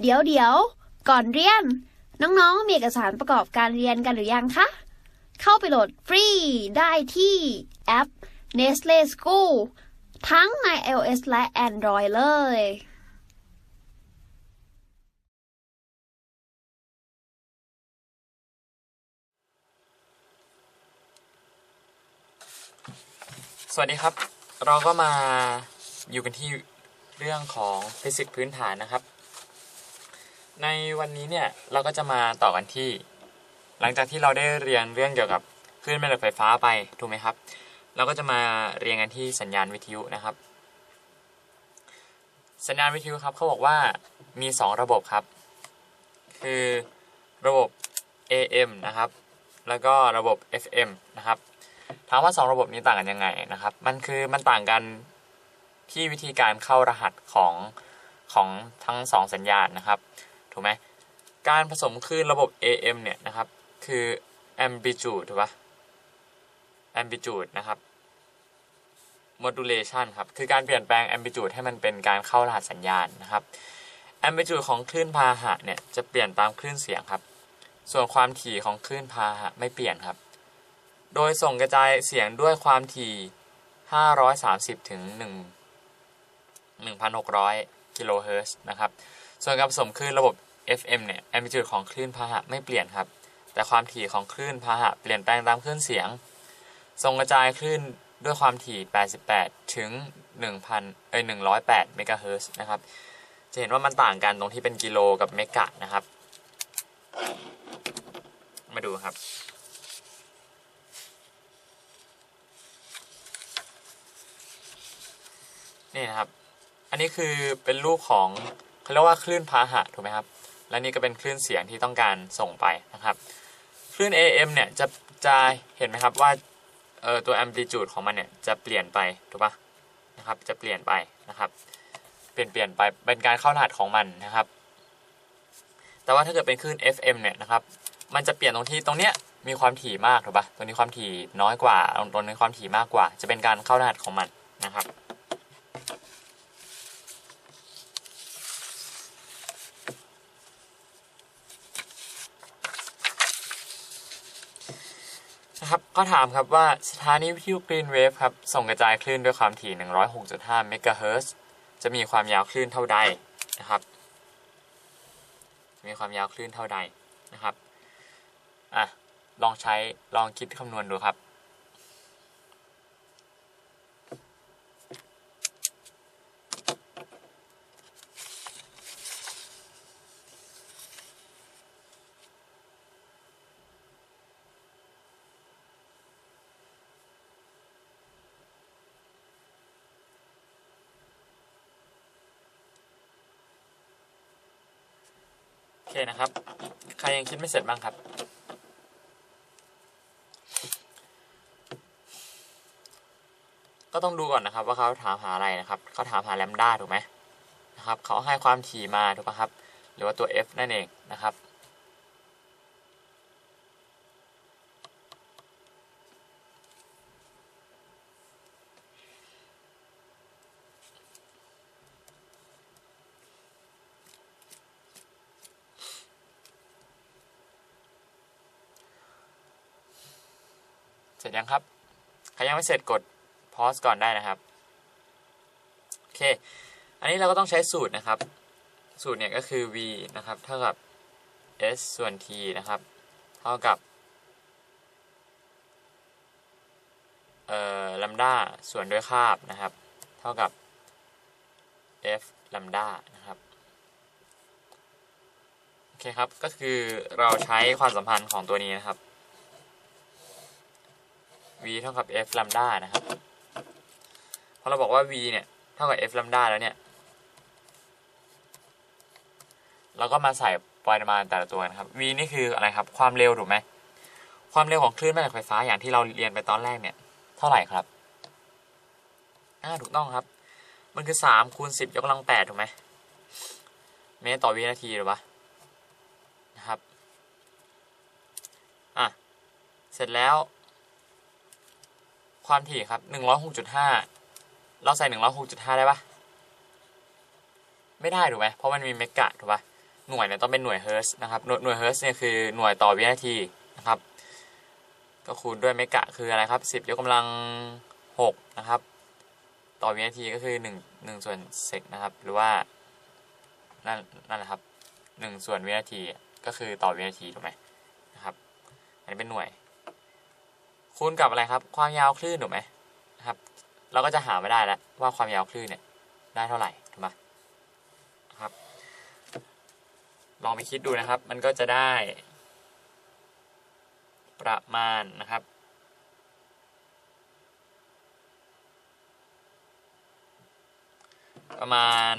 เดี๋ยวเดี๋ยวก่อนเรียน น้องๆ มีเอกสารประกอบการเรียนกันหรือยังคะ เข้าไปโหลดฟรีได้ที่แอป Nestle School ทั้งใน iOS และ Android เลยสวัสดีครับ เราก็มาอยู่กันที่เรื่องของฟิสิกส์พื้นฐานนะครับ ในวันนี้เนี่ยเราก็จะมาต่อกันที่ หลังจากที่เราได้เรียนเรื่องเกี่ยวกับคลื่นแม่เหล็กไฟฟ้าไปถูกไหมครับ เราก็จะมาเรียนกันที่สัญญาณวิทยุนะครับ สัญญาณวิทยุครับเขาบอกว่ามี 2 ระบบครับ คือระบบ AM นะครับ แล้วก็ระบบ FM นะครับถามว่า 2 ระบบนี้ต่างกันยังไงนะครับ มันคือมันต่างกันที่วิธีการเข้ารหัสของของทั้ง 2 สัญญาณนะครับ ถูกไหมการผสมคลื่นระบบ AM เนี่ยนะครับ คือ amplitude ถูกปะ amplitude นะครับ modulation ครับ คือการเปลี่ยนแปลง amplitude ให้มันเป็นการเข้ารหัสสัญญาณนะครับ amplitude ของคลื่นพาหะเนี่ยจะเปลี่ยนตามคลื่นเสียงครับ ส่วนความถี่ของคลื่นพาหะไม่เปลี่ยนครับ โดยส่งกระจายเสียงด้วยความถี่ 530 ถึง 1 1,600 กิโลเฮิรตซ์นะครับ ส่วนการผสมคลื่นระบบ FM เนี่ยแอมพลิจูดของคลื่นพาหะไม่เปลี่ยนครับ แต่ความถี่ของคลื่นพาหะเปลี่ยนแปลงตามคลื่นเสียงส่งกระจายคลื่นด้วยความถี่ 88 ถึง 1,000 เอ้ย 108 เมกะเฮิร์ตซ์นะครับ จะเห็นว่ามันต่างกันตรงที่เป็นกิโลกับเมกะนะครับ มาดูครับ นี่นะครับ อันนี้คือเป็นรูปของ เขาเรียกว่าคลื่นพาหะถูกไหมครับ และนี่ก็เป็นคลื่นเสียงที่ต้องการส่งไปนะครับคลื่น AM เนี่ยจะจะเห็นไหมครับว่าเออตัว amplitude ของมันเนี่ยจะเปลี่ยนไปถูกปะนะครับจะเปลี่ยนไปนะครับ เปลี่ยนเปลี่ยนไปเป็นการเข้ารหัสของมันนะครับ แต่ว่าถ้าเกิดเป็นคลื่น FM เนี่ยนะครับมันจะเปลี่ยนตรงที่ตรงเนี้ยมีความถี่มากถูกปะตรงนี้ความถี่น้อยกว่าตรงนี้ความถี่มากกว่า จะเป็นการเข้ารหัสของมันนะครับ นะครับก็ถามครับว่าสถานีวิทยุกรีนเวฟครับ ส่งกระจายคลื่นด้วยความถี่ 106.5 เมกะเฮิรตซ์จะมีความยาวคลื่นเท่าใดนะครับ มีความยาวคลื่นเท่าใดนะครับ อะ ลองใช้ลองคิดคำนวณดูครับ เคนะครับ ใครยังคิดไม่เสร็จบ้างครับ ก็ต้องดูก่อนนะครับ ว่าเขาถามหาอะไรนะครับ เขาถามหาแลมด้าถูกไหมนะครับ เขาให้ความถี่มาถูกไหมครับ หรือว่าตัว f นั่นเองนะครับ สร็จยังครับ ใครยังไม่เสร็จกดพอสก่อนได้นะครับ โอเค อันนี้เราก็ต้องใช้สูตรนะครับ สูตรเนี่ยก็คือ v นะครับ เท่ากับ s ส่วน t นะครับ เท่ากับ เอ่อลัมดาส่วนด้วยคาบนะครับ เท่ากับ f ลัมดานะครับ โอเคครับ ก็คือเราใช้ความสัมพันธ์ของตัวนี้นะครับ v เท่ากับ f ลัมดานะครับพอเราบอกว่า v เนี่ยเท่ากับ f ลัมดาแล้วเนี่ย เราก็มาใส่ปริมาณแต่ละตัวนะครับ v นี่คืออะไรครับ ความเร็วถูกไหม ความเร็วของคลื่นแม่เหล็กไฟฟ้าอย่างที่เราเรียนไปตอนแรกเนี่ย เท่าไหร่ครับอ่าถูกต้องครับ มันคือ3คูณ10ยกกำลัง8ถูกไหมเมตรต่อวินาทีหรือปะนะครับ อะ เสร็จแล้ว ความถี่ครับหนึ่งร้อยหกจุดห้าเราใส่หนึ่งร้อยหกจุดห้าได้ปะไม่ได้ถูกไหมเพราะมันมีเมกะถูกปะหน่วยเนี่ยต้องเป็นหน่วยเฮิร์ตนะครับ หน่วยหน่วยเฮิร์ตเนี่ยคือหน่วยต่อวินาทีนะครับ ก็คูณด้วยเมกะคืออะไรครับ10ยกกำลัง6นะครับ ต่อวินาทีก็คือ1 1ส่วนเซกนะครับ หรือว่านั่นนั่นแหละครับ1ส่วนวินาทีก็คือต่อวินาทีถูกไหมนะครับ อันนี้เป็นหน่วย คูณกับอะไรครับ ความยาวคลื่นถูกไหมนะครับ เราก็จะหาไม่ได้แล้วว่าความยาวคลื่นเนี่ยได้เท่าไหร่ถูกไหมครับ ลองไปคิดดูนะครับ มันก็จะได้ ประมาณนะครับประมาณ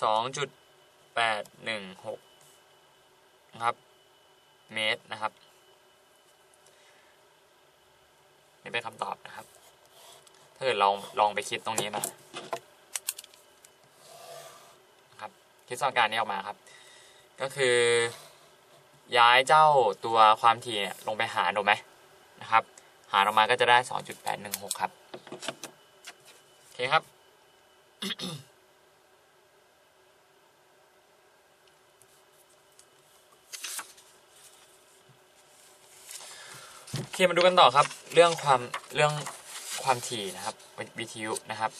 2.816 นะครับ เมตรนะครับ นี่เป็นคำตอบนะครับ ถ้าเกิดลองลองไปคิดตรงนี้มานะครับ คิดสมการนี้ออกมาครับ ก็คือ ย้ายเจ้าตัวความถี่ลงไปหารถูกไหมนะครับ หารออกมาก็จะได้ 2.816 ครับ โอเคครับ เคมาดูกันต่อครับ เรื่องความเรื่องความถี่นะครับวิทยุนะครับ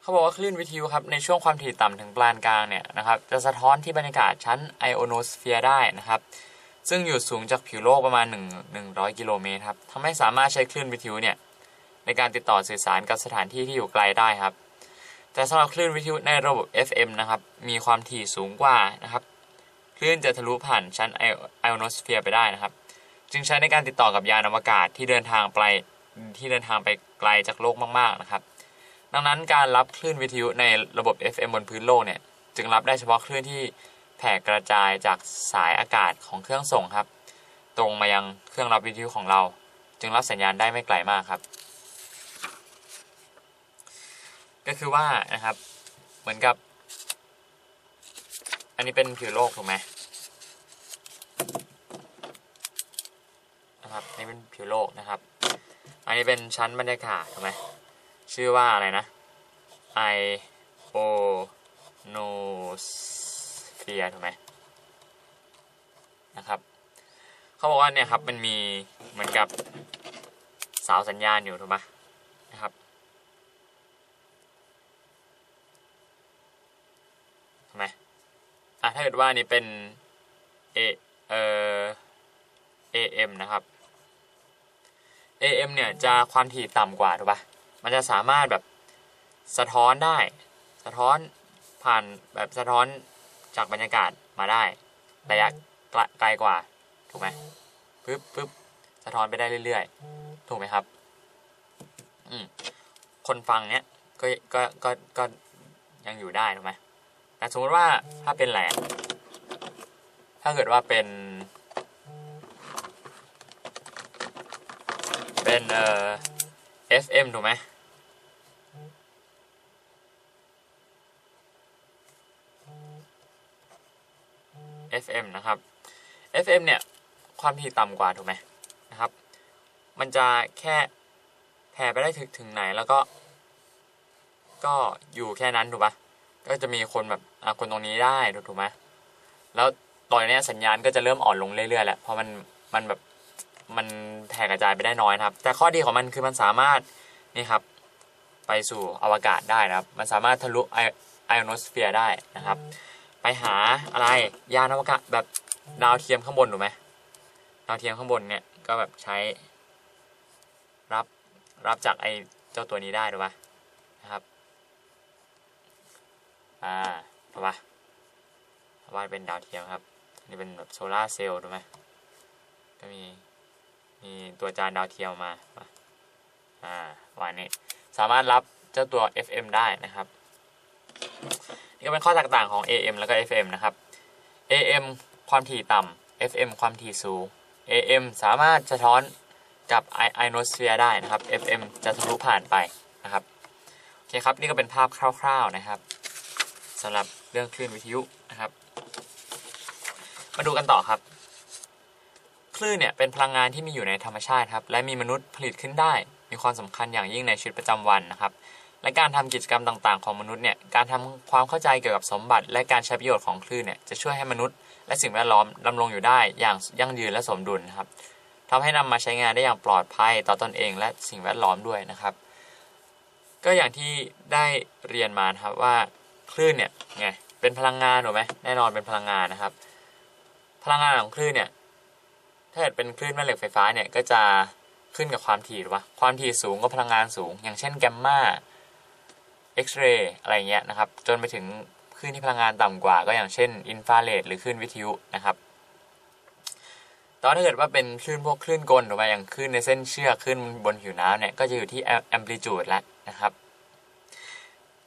เขาบอกว่าคลื่นวิทยุครับในช่วงความถี่ต่ำถึงปานกลางเนี่ยนะครับ จะสะท้อนที่บรรยากาศชั้นไอโอโนสเฟียร์ได้นะครับ ซึ่งอยู่สูงจากผิวโลกประมาณ 1 100 กิโลเมตรครับทำให้สามารถใช้คลื่นวิทยุเนี่ยในการติดต่อสื่อสารกับสถานที่ที่อยู่ไกลได้ครับ แต่สำหรับคลื่นวิทยุในระบบ FM นะครับ มีความถี่สูงกว่านะครับ คลื่นจะทะลุผ่านชั้นไอโอโนสเฟียร์ไปได้นะครับ จึงใช้ในการติดต่อกับยานอวกาศที่เดินทางไปที่เดินทางไปไกลจากโลกมากๆนะครับ ดังนั้นการรับคลื่นวิทยุในระบบ FM บนพื้นโลกเนี่ยจึงรับได้เฉพาะคลื่นที่แผ่กระจายจากสายอากาศของเครื่องส่งครับ ตรงมายังเครื่องรับวิทยุของเรา จึงรับสัญญาณได้ไม่ไกลมากครับ ก็คือว่านะครับเหมือนกับ อันนี้เป็นผิวโลกถูกไหม นะครับนี่เป็นผิวโลกนะครับ อันนี้เป็นชั้นบรรยากาศถูกไหมชื่อว่าอะไรนะ I O N O S p h e r e ถูกไหมนะครับเขาบอกว่าเนี่ยครับมันมีเหมือนกับเสาสัญญาณอยู่ถูกไหมนะครับถูกไหมอะถ้าเกิดว่านนี้เป็น A เอ่อ AM นะครับ AM เนี่ยจะความถี่ต่ำกว่าถูกปะมันจะสามารถแบบสะท้อนได้ สะท้อนผ่านแบบสะท้อนจากบรรยากาศมาได้ ระยะไกลกลกว่า ถูกไหมปึ๊บปึ๊บสะท้อนไปได้เรื่อยๆ ถูกไหมครับ อืมคนฟังเนี้ยก็ก็ก็ก็ยังอยู่ได้ถูกไหมแต่สมมติว่าถ้าเป็นแหลกถ้าเกิดว่าเป็น เป็นเอ่อ FM ถูกไหม FM นะครับ FM เนี่ย ความถี่ต่ำกว่าถูกไหมนะครับ มันจะแค่แผ่ไปได้ถึงถึงไหนแล้วก็ ก็อยู่แค่นั้นถูกปะก็จะมีคนแบบอะคนตรงนี้ได้ถูกถูกไหมแล้วตอนนี้สัญญาณก็จะเริ่มอ่อนลงเรื่อยๆแหละเพราะมันมันแบบ มันแผ่กระจายไปได้น้อยนะครับ แต่ข้อดีของมันคือมันสามารถนี่ครับไปสู่อวกาศได้นะครับ มันสามารถทะลุไอออนสเฟียร์ได้นะครับ ไปหาอะไรยานอวกาศแบบดาวเทียมข้างบนถูกไหมดาวเทียมข้างบนเนี่ยก็แบบใช้รับรับจากไอเจ้าตัวนี้ได้ถูกปะนะครับอ่าถูกปะว่าเป็นดาวเทียมครับนนี่เป็นแบบโซลาร์เซลล์ถูกไหมก็มี มีตัวจานดาวเทียมมามาอ่าวันนี้สามารถรับเจ้าตัว FM ได้นะครับ นี่ก็เป็นข้อแตกต่างของ AM แล้วก็ FM นะครับ AM ความถี่ต่ำ FM ความถี่สูง AM สามารถสะท้อนกับไอโนสเฟียร์ได้นะครับ FM จะทะลุผ่านไปนะครับ โอเคครับ นี่ก็เป็นภาพคร่าว ๆนะครับสำหรับเรื่องคลื่นวิทยุนะครับ มาดูกันต่อครับ คลื่นเนี่ยเป็นพลังงานที่มีอยู่ในธรรมชาติครับและมีมนุษย์ผลิตขึ้นได้ มีความสำคัญอย่างยิ่งในชีวิตประจำวันนะครับและการทำกิจกรรมต่างๆ ของมนุษย์เนี่ยการทำความเข้าใจเกี่ยวกับสมบัติ และการใช้ประโยชน์ของคลื่นเนี่ยจะช่วยให้มนุษย์ และสิ่งแวดล้อมดำรงอยู่ได้อย่างยั่งยืนและสมดุลนะครับทำให้นำมาใช้งานได้อย่างปลอดภัยต่อตอนเอง และสิ่งแวดล้อมด้วยนะครับ ก็อย่างที่ได้เรียนมานครับว่าคลื่นเนี่ยไงเป็นพลังงานถูกไหมแน่นอนเป็นพลังงานนะครับ พลังงานของคลื่นเนี่ย ถ้าเกิดเป็นคลื่นแม่เหล็กไฟฟ้าเนี่ยก็จะขึ้นกับความถี่หรือว่าความถี่สูงก็พลังงานสูง อย่างเช่นแกมมาเอ็กซเรย์อะไรเงี้ยนะครับ จนไปถึงคลื่นที่พลังงานต่ำกว่า ก็อย่างเช่นอินฟราเรดหรือคลื่นวิทยุนะครับตอนถ้าเกิดว่าเป็นคลื่นพวกคลื่นกลหรือว่าอย่างคลื่นในเส้นเชือกคลื่นบนผิวน้ำเนี่ยก็จะอยู่ที่แอมพลิจูดแล้วนะครับ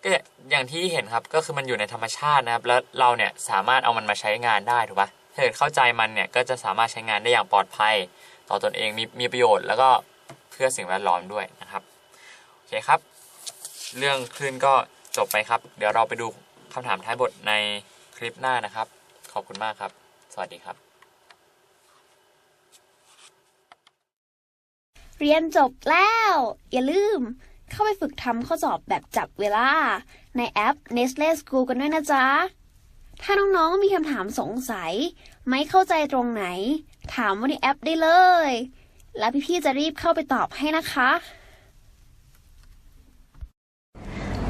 ก็อย่างที่เห็นครับก็คือมันอยู่ในธรรมชาตินะครับ แล้วเราเนี่ยสามารถเอามันมาใช้งานได้ถูกปะ ถ้าเกิดเข้าใจมันเนี่ยก็จะสามารถใช้งานได้อย่างปลอดภัย ต่อตนเองมีมีประโยชน์แล้วก็เพื่อสิ่งแวดล้อมด้วยนะครับโอเคครับ เรื่องคลื่นก็จบไปครับ เดี๋ยวเราไปดูคำถามท้ายบทในคลิปหน้านะครับ ขอบคุณมากครับ สวัสดีครับ เรียนจบแล้ว อย่าลืม เข้าไปฝึกทำข้อสอบแบบจับเวลา ในแอป Nestle School กันด้วยนะจ๊ะ ถ้าน้องๆมีคำถามสงสัย ไม่เข้าใจตรงไหน ถามว่าในแอปได้เลย แล้วพี่ๆจะรีบเข้าไปตอบให้นะคะ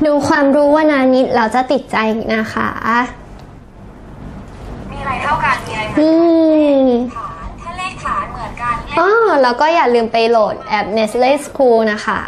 ดูความรู้ว่านานิดเราจะติดใจนะคะ มีอะไรเท่ากันมีอะไรเหมือนอืมฐานถ้าเลขฐานเหมือนกันเลขอ๋อแล้วก็อย่าลืมไปโหลดแอป Nestle School นะคะ